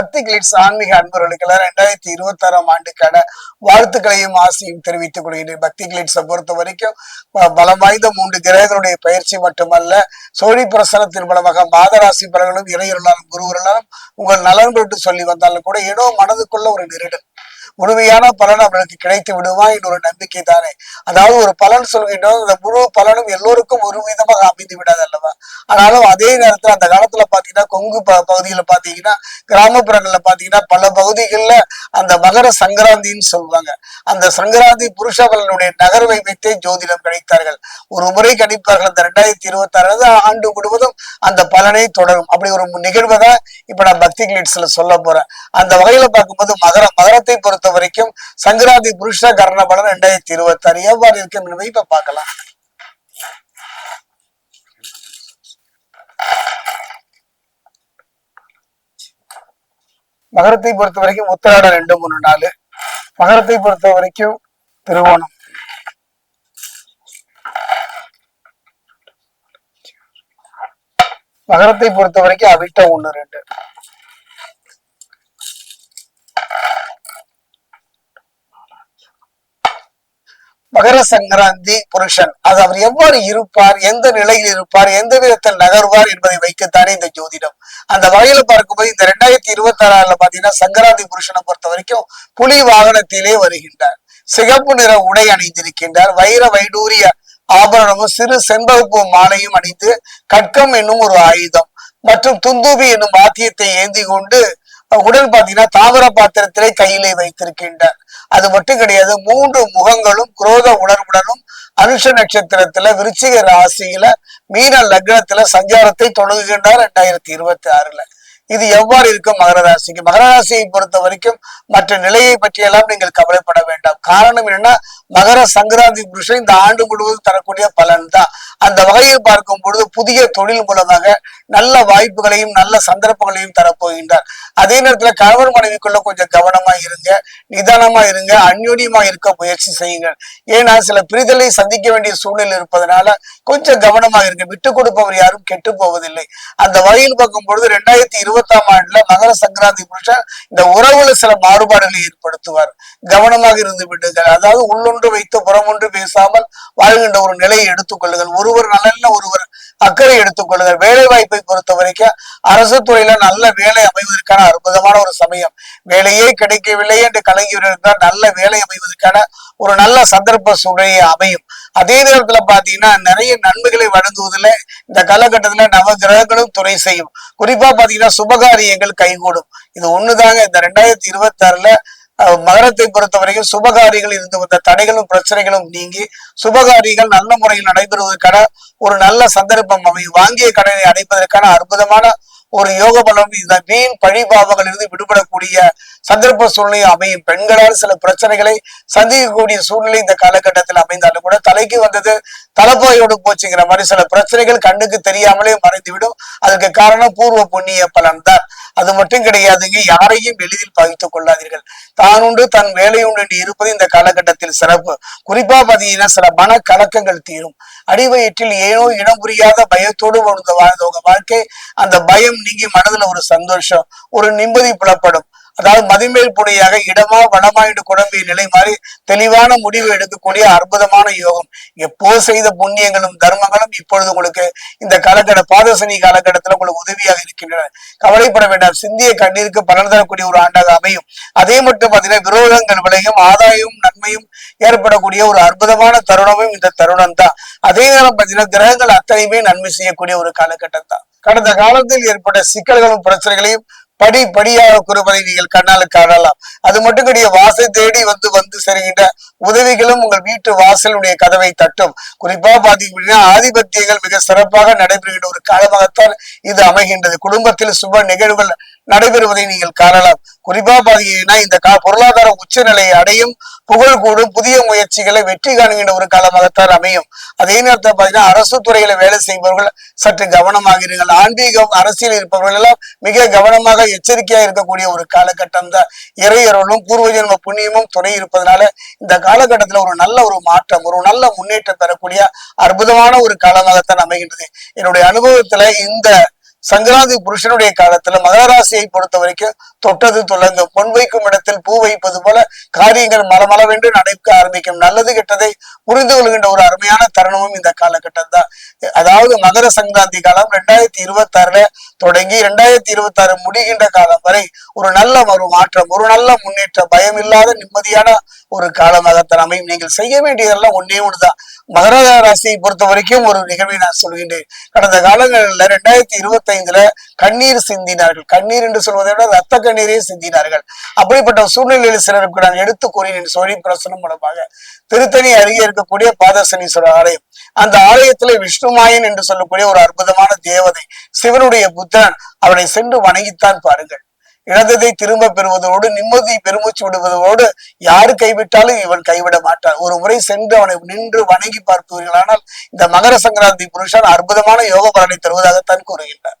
பக்தி கிளிட்ஸ் ஆன்மீக அன்பர்களுக்கெல்லாம் ரெண்டாயிரத்தி இருபத்தி ஆறாம் ஆண்டுக்கான வாழ்த்துக்களையும் ஆசையும் தெரிவித்துக் கொள்கிறேன். பக்தி கிளிட்ஸை பொறுத்த வரைக்கும் பலம் வாய்ந்த மூன்று கிரகங்களுடைய பயிற்சி மட்டுமல்ல சோழி பிரசனத்தின் மூலமாக மாதராசி பலர்களும் இறையருளாலும் குருவர்களாலும் உங்கள் நலன் பெற்று சொல்லி வந்தாலும் கூட ஏதோ மனதுக்குள்ள ஒரு நெருடல். முழுமையான பலன் அவர்களுக்கு கிடைத்து விடுமா என்ற ஒரு நம்பிக்கை தானே. அதாவது ஒரு பலன் சொல்கின்றோம் அந்த முழு பலனும் எல்லோருக்கும் ஒரு விதமாக அமைந்து விடாது அல்லவா? ஆனாலும் அதே நேரத்தில் அந்த காலத்துல பாத்தீங்கன்னா கொங்கு ப பகுதியில பாத்தீங்கன்னா கிராமப்புறங்கள்ல பாத்தீங்கன்னா பல பகுதிகளில் அந்த மகர சங்கராந்தின்னு சொல்லுவாங்க அந்த சங்கராந்தி புருஷ பலனுடைய நகர்வை வைத்தே ஜோதிடம் கிடைத்தார்கள் ஒரு முறை கணிப்பார்கள். அந்த ரெண்டாயிரத்தி இருபத்தி ஆறாவது ஆண்டு முழுவதும் அந்த பலனை தொடரும். அப்படி ஒரு நிகழ்வை தான் இப்ப நான் பக்தி கிளிட்ஸ்ல சொல்ல போறேன். அந்த வகையில பார்க்கும்போது மகர மகரத்தை பொறுத்த பொறுத்த வரைக்கும் சங்கராதி புருஷ கர்ண பலன் ரெண்டாயிரத்தி இருபத்தி ஆறு எவ்வாறு இருக்கும் என்பதை இப்ப பார்க்கலாம். மகரத்தை பொறுத்த வரைக்கும் உத்தராடம் ரெண்டு மூணு நாலு. மகரத்தை பொறுத்த வரைக்கும் திருவோணம். மகரத்தை பொறுத்த வரைக்கும் அவிட்ட ஒன்று ரெண்டு. மகர சங்கராந்தி புருஷன். அது அவர் எவ்வாறு இருப்பார் எந்த நிலையில் இருப்பார் எந்த விதத்தில் நகர்வார் என்பதை வைக்கத்தானே இந்த ஜோதிடம். அந்த வகையில பார்க்கும்போது இந்த ரெண்டாயிரத்தி இருபத்தி ஆறுல பாத்தீங்கன்னா சங்கராந்தி புருஷனை பொறுத்த வரைக்கும் புலி வாகனத்திலே வருகின்றார். சிகப்பு நிற உடை அணிந்திருக்கின்றார். வைர வைடூரிய ஆபரணமும் சிறு செண்பகுப்பு மாலையும் அணிந்து கட்கம் என்னும் ஒரு ஆயுதம் மற்றும் துந்துபி என்னும் வாத்தியத்தை ஏந்தி கொண்டு உடல் பாத்தீங்கன்னா தாமிர பாத்திரத்திலே கையிலே வைத்திருக்கின்றார். அது மட்டும் கிடையாது மூன்று முகங்களும் குரோத உணர்வுடனும் அனுஷ நட்சத்திரத்துல விருச்சிக ராசியில மீன லக்னத்துல சஞ்சாரத்தை தொடங்குகின்றார் ரெண்டாயிரத்தி இருபத்தி ஆறுல இது எவ்வாறு இருக்கும் மகர ராசிக்கு? மகர ராசியை பொறுத்த வரைக்கும் மற்ற நிலையை பற்றியெல்லாம் நீங்கள் கவலைப்பட வேண்டாம். காரணம் என்னன்னா மகர சங்கராந்தி புருஷன் இந்த ஆண்டு முழுவதும் தரக்கூடிய பலன் தான் அந்த வகையில் பார்க்கும் பொழுது புதிய தொழில் மூலமாக நல்ல வாய்ப்புகளையும் நல்ல சந்தர்ப்பங்களையும் தரப்போகின்றார். அதே நேரத்துல கணவன் மனைவிக்குள்ள கொஞ்சம் கவனமா இருங்க நிதானமா இருங்க அந்யோன்யமா இருக்க முயற்சி செய்யுங்கள். ஏன்னா சில பிரிதலை சந்திக்க வேண்டிய சூழ்நிலை இருப்பதனால கொஞ்சம் கவனமா இருங்க. விட்டு கொடுப்பவர் யாரும் கெட்டு போவதில்லை. அந்த வகையில் பார்க்கும் பொழுது ரெண்டாயிரத்தி இருபத்தாம் ஆண்டுல மகர சங்கராந்தி புருஷன் இந்த உறவுல சில மாறுபாடுகளை ஏற்படுத்துவார். கவனமாக இருந்து விடுங்கள். அதாவது உள்ளொன்று வைத்து புறமொன்று பேசாமல் வாழ்கின்ற ஒரு நிலையை எடுத்துக்கொள்ளுங்கள் ஒருவர் நலன்ல ஒருவர் அக்கறை எடுத்துக்கொள்ளுதல் வேலை வாய்ப்பை பொறுத்த வரைக்கும் அரசு துறையில நல்ல வேலை அமைவதற்கான அற்புதமான ஒரு சமயம். வேலையே கிடைக்கவில்லை என்று கலங்கியவர்களுக்கு நல்ல வேலை அமைவதற்கான ஒரு நல்ல சந்தர்ப்ப சூழ்நிலை அமையும். அதே நேரத்துல பாத்தீங்கன்னா நிறைய நன்மைகளை வழங்குவதில் இந்த காலகட்டத்துல நவ கிரகங்களும் துறை செய்யும். குறிப்பா பாத்தீங்கன்னா சுபகாரியங்கள் கைகூடும். இது ஒண்ணுதாங்க. இந்த ரெண்டாயிரத்தி இருபத்தி ஆறுல மகரத்தை பொறுத்த வரைக்கும் இருந்து வந்த தடைகளும் பிரச்சனைகளும் நீங்கி சுபகாரிகள் நல்ல முறையில் நடைபெறுவதற்கான ஒரு நல்ல சந்தர்ப்பம் அமையும் வாங்கிய கடனை அடைப்பதற்கான அற்புதமான ஒரு யோக பலம் இந்த வீண் பழிபாவங்கள் இருந்து விடுபடக்கூடிய சந்தர்ப்ப சூழ்நிலை அமையும். பெண்களால் சில பிரச்சனைகளை சந்திக்கக்கூடிய சூழ்நிலை இந்த காலகட்டத்தில் அமைந்தாலும் கூட தலைக்கு வந்தது தலைப்பாயோடு போச்சுங்கிற மாதிரி சில பிரச்சனைகள் கண்ணுக்கு தெரியாமலே மறைந்துவிடும். அதுக்கு காரணம் பூர்வ புண்ணிய பலன் தான் அது மட்டும் கிடையாதுங்க. யாரையும் எளிதில் பகித்துக் கொள்ளாதீர்கள். தான் உண்டு தன் வேலை உண்டு என்று இருப்பது இந்த காலகட்டத்தில் சிறப்பு. குறிப்பா பாத்தீங்கன்னா சில மன கலக்கங்கள் தீரும். அடிவயிற்றில் ஏனோ இடம் புரியாத பயத்தோடு வாழ்ந்த வாழ்ந்த உங்க வாழ்க்கை அந்த பயம் நீங்கி மனதுல ஒரு சந்தோஷம் ஒரு நிம்மதி புலப்படும். அதாவது மதிமேல் புனையாக இடமா வடமா என்று குழம்பிய நிலை மாதிரி தெளிவான முடிவு எடுக்கக்கூடிய அற்புதமான யோகம். எப்போ செய்த புண்ணியங்களும் தர்மங்களும் இப்பொழுது உங்களுக்கு இந்த காலகட்ட பாதசனி காலகட்டத்துல உங்களுக்கு உதவியாக இருக்கின்றன. கவலைப்பட வேண்டாம். சிந்திய கண்ணீருக்கு பலன் தரக்கூடிய ஒரு ஆண்டாக அமையும். அதே மட்டும் பார்த்தீங்கன்னா விரோதங்கள் விலையும் ஆதாயமும் நன்மையும் ஏற்படக்கூடிய ஒரு அற்புதமான தருணமும் இந்த தருணம் தான் அதே நேரம் பார்த்தீங்கன்னா கிரகங்கள் அத்தனையுமே நன்மை செய்யக்கூடிய ஒரு காலகட்டம் தான் கடந்த காலத்தில் ஏற்பட்ட சிக்கல்களும் பிரச்சனைகளையும் படி படியாக குறுவதை நீங்கள் கண்ணால் காணலாம். அது மட்டும் கிடையாது வாசை தேடி வந்து வந்து செல்கின்ற உதவிகளும் உங்கள் வீட்டு வாசலுடைய கதவை தட்டும். குறிப்பா பாத்தீங்க அப்படின்னா ஆதிபத்தியங்கள் மிக சிறப்பாக நடைபெறுகின்ற ஒரு காலமாகத்தான் இது அமைகின்றது. குடும்பத்தில் சுப நிகழ்வுகள் நடைபெறுவதை நீங்கள் காணலாம். குறிப்பா பாத்தீங்கன்னா இந்த கா பொருளாதார உச்சநிலையை அடையும் புகழ் கூடும் புதிய முயற்சிகளை வெற்றி காணுகின்ற ஒரு காலமாகத்தான் அமையும். அதே நேரத்தில் பாத்தீங்கன்னா அரசு துறையில வேலை செய்பவர்கள் சற்று கவனமாக இருங்கள். ஆன்மீகம் அரசியல் இருப்பவர்கள் எல்லாம் மிக கவனமாக எச்சரிக்கையா இருக்கக்கூடிய ஒரு காலகட்டம் தான் இறையருளும் பூர்வ ஜென்ம புண்ணியமும் துணை இருப்பதனால இந்த காலகட்டத்துல ஒரு நல்ல ஒரு மாற்றம் ஒரு நல்ல முன்னேற்றம் பெறக்கூடிய அற்புதமான ஒரு காலமாகத்தான் அமைகின்றது. என்னுடைய அனுபவத்துல இந்த சங்கராந்தி புருஷனுடைய காலத்துல மகராசியை பொறுத்த வரைக்கும் தொட்டது துலங்கும் பொன் வைக்கும் இடத்தில் பூ வைப்பது போல காரியங்கள் மலமளவென்று நடக்க ஆரம்பிக்கும். நல்லது கெட்டதை புரிந்து கொள்கின்ற ஒரு அருமையான தருணமும் இந்த காலகட்டம் தான் அதாவது மகர சங்கராந்தி காலம் ரெண்டாயிரத்தி இருபத்தி ஆறுல தொடங்கி ரெண்டாயிரத்தி இருபத்தி ஆறு முடிகின்ற காலம் வரை ஒரு நல்ல ஒரு மாற்றம் ஒரு நல்ல முன்னேற்றம் பயம் இல்லாத நிம்மதியான ஒரு காலமாகத்தான் அமையும். நீங்கள் செய்ய வேண்டியதெல்லாம் ஒன்னே ஒன்றுதான் மகர ராசியை பொறுத்த வரைக்கும் ஒரு நிகழ்வை நான் சொல்கின்றேன். கடந்த காலங்களில் ரெண்டாயிரத்தி இருபத்தி ஐந்துல கண்ணீர் சிந்தினார்கள். கண்ணீர் என்று சொல்வதை விட ரத்த கண்ணீரே சிந்தினார்கள். அப்படிப்பட்ட சூழ்நிலையில் சிலருக்கு நான் எடுத்து கூறினேன். சோழி பிரசனம் மூலமாக. திருத்தணி அருகே இருக்கக்கூடிய பாதசனீஸ்வரர் ஆலயம். அந்த ஆலயத்துல விஷ்ணுமாயன் என்று சொல்லக்கூடிய ஒரு அற்புதமான தேவதை சிவனுடைய புத்திரன் அவனை சென்று வணங்கித்தான் பாருங்கள். இழந்ததை திரும்ப பெறுவதோடு நிம்மதி பெருமூச்சு விடுவதோடு யார் கைவிட்டாலும் இவன் கைவிட மாட்டான். ஒரு முறை சென்று அவனை நின்று வணங்கி பார்ப்பீர்களானால் இந்த மகர சங்கராந்தி புருஷன் அற்புதமான யோக பலனை தருவதாகத்தான் கூறுகின்றார்.